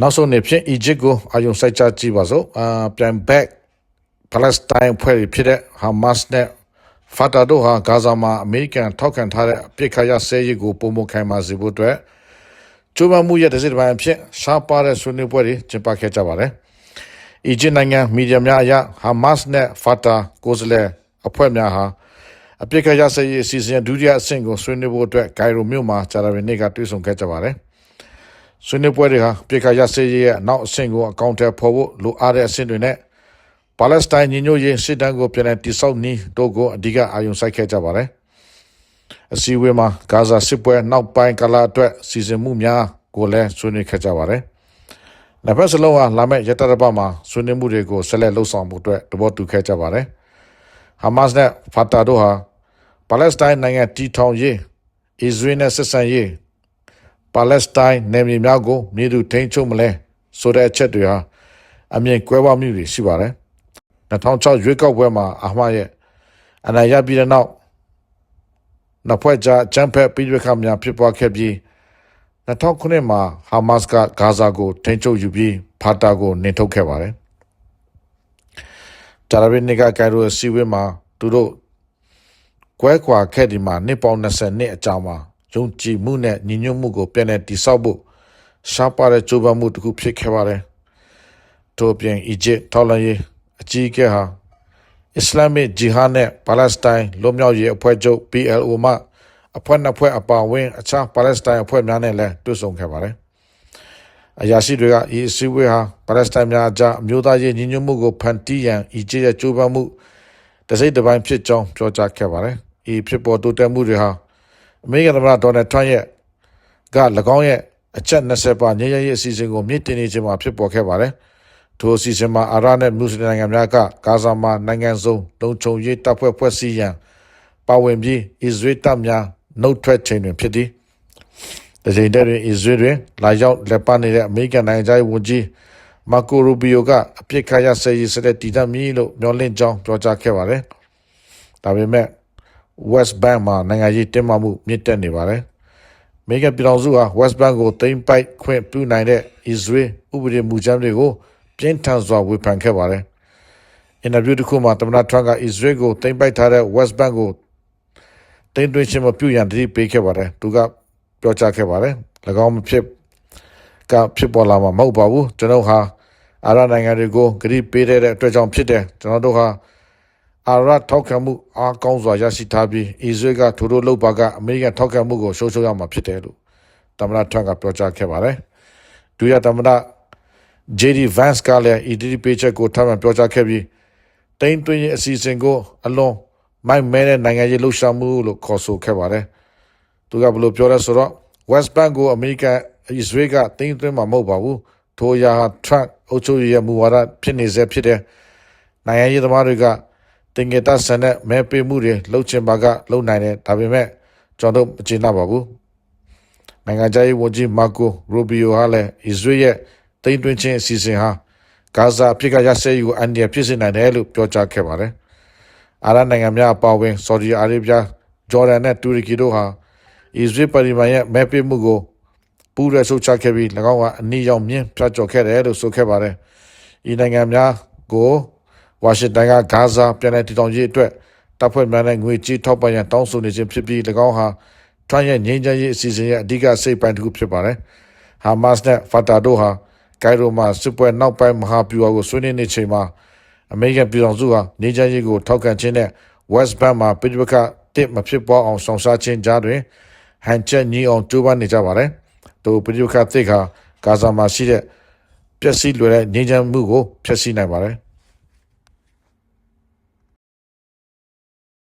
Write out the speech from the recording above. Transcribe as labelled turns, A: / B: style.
A: နောက်ဆုံးနေ့ဖြင့်အီဂျစ်ကိုအာယုံစိုက်ချကြည့်ပါစို့အာပြန်ဘက်ပါလက်စတိုင်းဖွဲ့ဖြစ်တဲ့ဟာမတ်နဲ့ဖာတာတို့ဟာဂါဇာမှာအမေရိကန်ထောက်ခံထားတဲ့အပြစ်ခတ်ရဆဲရေးကိုပုံမခိုင်မာစေဖို့အတွက်ကျိုးပမှုရဲ့တစ်စိတ်တစ်ပိုင်းအဖြစ်ရှားပါတဲ့ဆွေးနွေးပွဲတွေကျင်းပခဲ့ကြပါတယ်။အီဂျစ်နိုင်ငံမီဒီယာများအရဟာမတ်နဲ့ဖာတာကိုယ်စားလှယ်အဖွဲ့များဟာအပြစ်ခတ်ရဆဲရေးအစီအစဉ်ဒုတိယအဆင့်ကိုဆွေးနွေးဖို့အတွက်ဂိုင်ရိုမြို့မှာဂျာရာဗီနေ့ကတွေ့ဆုံခဲ့ကြပါတယ်။ ဆွေးနွေးပွဲတွေဟာပြစ်ခတ်ရဆဲရေးရဲ့နောက်အဆင့်ကိုအကောင့်ထဲပေါ်ဖို့လိုအပ်တဲ့အဆင့်တွေနဲ့ပါလက်စတိုင်းညီညွတ်ရေးစစ်တမ်းကိုပြန်လည်တိစောက်နည်းတို့ကိုအဓိကအာရုံစိုက်ခဲ့ကြပါတယ်။အစည်းအဝေးမှာဂါဇာစစ်ပွဲနောက်ပိုင်းကာလအတွက်စီစဉ်မှုများကိုလည်းဆွေးနွေးခဲ့ကြပါတယ်။နှစ်ဖက်စလုံးဟာလာမယ့်ရတရပတ်မှာဆွေးနွေးမှုတွေကိုဆက်လက်လှုပ်ဆောင်မှုအတွက်တဘောတူခဲ့ကြပါတယ်။ဟာမတ်နဲ့ဖာတာတို့ဟာပါလက်စတိုင်းနိုင်ငံတီထောင်ရေးအစ္စရေးနဲ့ဆက်ဆံရေး ပါလက်စတိုင်းနယ်မြေများကိုမြေသူထိန်းချုပ်မလဲဆိုတဲ့အချက်တွေဟာအမြင်ကွဲပြားမှုတွေရှိပါတယ်2006ရွေးကောက်ပွဲမှာအာမရဲ့အနိုင်ရပြီးတဲ့နောက်နှစ်ဖွဲ့ကြားချမ်ဖက်ပြည်ရခများဖြစ်ပွားခဲ့ပြီး2009မှာဟာမတ်ကဂါဇာကိုထိန်းချုပ်ယူပြီးဖာတာကိုနှင်ထုတ်ခဲ့ပါတယ်ဂျာရဘင်းနီကကိုင်ရိုစီဝဲမှာသူတို့ကွဲကွာခဲ့ဒီမှာနှစ်ပေါင်း20နှစ်အကြာမှာ ယုံကြည်မှုနဲ့ညီညွတ်မှုကိုပြန်လည်တည်ဆောက်ဖို့ရှားပါတဲ့ကြိုးပမ်းမှုတစ်ခုဖြစ်ခဲ့ပါတယ်။ထို့ပြင်အီဂျစ်ထောက်လန်ရေးအကြီးအကဲဟာအစ္စလာမစ်ဂျီဟာနဲ့ပါလက်စတိုင်းလွတ်မြောက်ရေးအဖွဲ့ချုပ် PLO မှအဖွဲ့နှစ်ဖွဲ့အပါအဝင်အခြားပါလက်စတိုင်းအဖွဲ့များနဲ့လည်းတွေ့ဆုံခဲ့ပါတယ်။အရာရှိတွေကဤအစည်းအဝေးဟာပါလက်စတိုင်းများအကြားအမျိုးသားရေးညီညွတ်မှုကိုဖန်တီးရန်အီဂျစ်ရဲ့ကြိုးပမ်းမှုတစ်စိတ်တစ်ပိုင်းဖြစ်ကြောင်းပြောကြားခဲ့ပါတယ်။ဤဖြစ်ပေါ်တိုးတက်မှုတွေဟာ အမေရိကန်သမ္မတဒေါ်နယ်ထရန့်ရဲ့က၎င်းရဲ့အချက်20ပါငြိမ်းချမ်းရေးအစီအစဉ်ကိုမြင့်တင်နေခြင်းမှာဖြစ်ပေါ်ခဲ့ပါတယ်။ထိုအစီအစဉ်မှာအာရနဲ့မွတ်စလင်နိုင်ငံများကဂါဇာမှာနိုင်ငံစုံလုံခြုံရေးတပ်ဖွဲ့ဖွဲ့စည်းရန်ပါဝင်ပြီးအစ္စရေးတပ်များနှုတ်ထွက်ချိန်တွင်ဖြစ်သည်။ဒီချိန်တွင်အစ္စရေးတွင်လာရောက်လက်ပါနေတဲ့အမေရိကန်နိုင်ငံသားဝန်ကြီးမာကိုရူဘီယိုကအပြစ်ခတ်ရဆဲရေးစတဲ့တည်တတ်မည်လို့မျှော်လင့်ကြောင်းပြောကြားခဲ့ပါတယ်။ဒါပေမဲ့ West Bank မှာနိုင်ငံရေးတင်းမာမှုမြင့်တက်နေပါတယ်။မိကပြည်တော်စုဟာ West Bank ကိုသိမ်းပိုက်ခွင့်ပြုနိုင်တဲ့ Israel ဥပဒေမူကြမ်းတွေကိုပြင်းထန်စွာဝေဖန်ခဲ့ပါတယ်။အင်တာဗျူးတစ်ခုမှာသမ္မတထရန့်က Israel ကိုသိမ်းပိုက်ထားတဲ့ West Bank ကိုသိမ်းသွင်းခြင်းမပြုရန်တတိပေးခဲ့ပါတယ်။သူကပြောကြားခဲ့ပါတယ်။၎င်းမဖြစ်ကဖြစ်ပေါ်လာမှာမဟုတ်ပါဘူး။ကျွန်တော်ဟာအာရနိုင်ငံတွေကိုဂရိပေးတဲ့အတွက်ကြောင့်ဖြစ်တယ်။ကျွန်တော်တို့ဟာ အာရထောက်ခံမှုအားကောင်းစွာရရှိထားပြီးအစ္စရေးကထိုတို့လုပ်ပါကအမေရိကန်ထောက်ခံမှုကိုရှုံးရှုံးရမှာဖြစ်တယ်လို့သမ္မတထရန့်ကပြောကြားခဲ့ပါတယ်။ဒုရသမ္မတ JD Vance ကလည်း EDD paycheck ကိုထပ်မံပြောကြားခဲ့ပြီးတိမ့်သွင်းရေးအစီအစဉ်ကိုအလွန်မိုက်မဲတဲ့နိုင်ငံရေးလှုပ်ရှားမှုလို့ခေါ်ဆိုခဲ့ပါတယ်။သူကဘယ်လိုပြောလဲဆိုတော့ West Bank ကိုအမေရိကန်အစ္စရေးကတိမ့်သွင်းမှာမဟုတ်ပါဘူး။ထိုအရာဟာ Trump အုပ်ချုပ်ရေးရဲ့မူဝါဒဖြစ်နေစေဖြစ်တယ်။နိုင်ငံရေးသမားတွေက တင်ငယ်တဆန်တဲ့မဲပေးမှုတွေလှုပ်ချင်ပါကလှုပ်နိုင်တယ်ဒါပေမဲ့ကျွန်တော်တို့မကျေနပ်ပါဘူးနိုင်ငံခြားရေးဝန်ကြီးမာကိုရူဘီယိုဟာလည်းအစ္စရေးရဲ့တိမ့်သွင်းခြင်းအစီအစဉ်ဟာဂါဇာပြည်ကရစဲယူအန်ဒီယာဖြစ်စေနိုင်တယ်လို့ပြောကြားခဲ့ပါတယ်အာရနိုင်ငံများအပါအဝင်ဆော်ဒီအာရေဗျဂျော်ဒန်နဲ့တူရကီတို့ဟာအစ္စရေးပါလီမန်ရဲ့မဲပေးမှုကိုပူးရဲဆုတ်ချခဲ့ပြီး၎င်းကအနည်းရောက်မြင့်ပြတ်ကျော်ခဲ့တယ်လို့ဆိုခဲ့ပါတယ်ဤနိုင်ငံများကို ဝါရှင်တန်ကဂါဇာပြည်내တည်ထောင်ရေးအတွက်တပ်ဖွဲ့များနဲ့ငွေကြေးထောက်ပံ့ရန်တောင်းဆိုနေခြင်းဖြစ်ပြီး၎င်းဟာထရန့်ရဲ့ငြိမ်းချမ်းရေးအစီအစဉ်ရဲ့အဓိကစိတ်ပိုင်းတစ်ခုဖြစ်ပါတယ်။ဟာမတ်နဲ့ဖာတာတို့ဟာဂိုင်ရိုမှာစစ်ပွဲနောက်ပိုင်းမဟာဗျူဟာကိုဆွေးနွေးနေချိန်မှာအမေရိကန်ပြည်ထောင်စုဟာငြိမ်းချမ်းရေးကိုထောက်ခံခြင်းနဲ့ West Bank မှာပြည်ပကတစ်မဖြစ်ပေါ်အောင်ဆောင်စားခြင်းကြားတွင်ဟန်ချက်ညီအောင်ကြိုးပမ်းနေကြပါတယ်။တို့ပြည်ပကတစ်ဟာဂါဇာမှာရှိတဲ့ပျက်စီးလွယ်တဲ့ငြိမ်းချမ်းမှုကိုဖျက်ဆီးနိုင်ပါတယ်။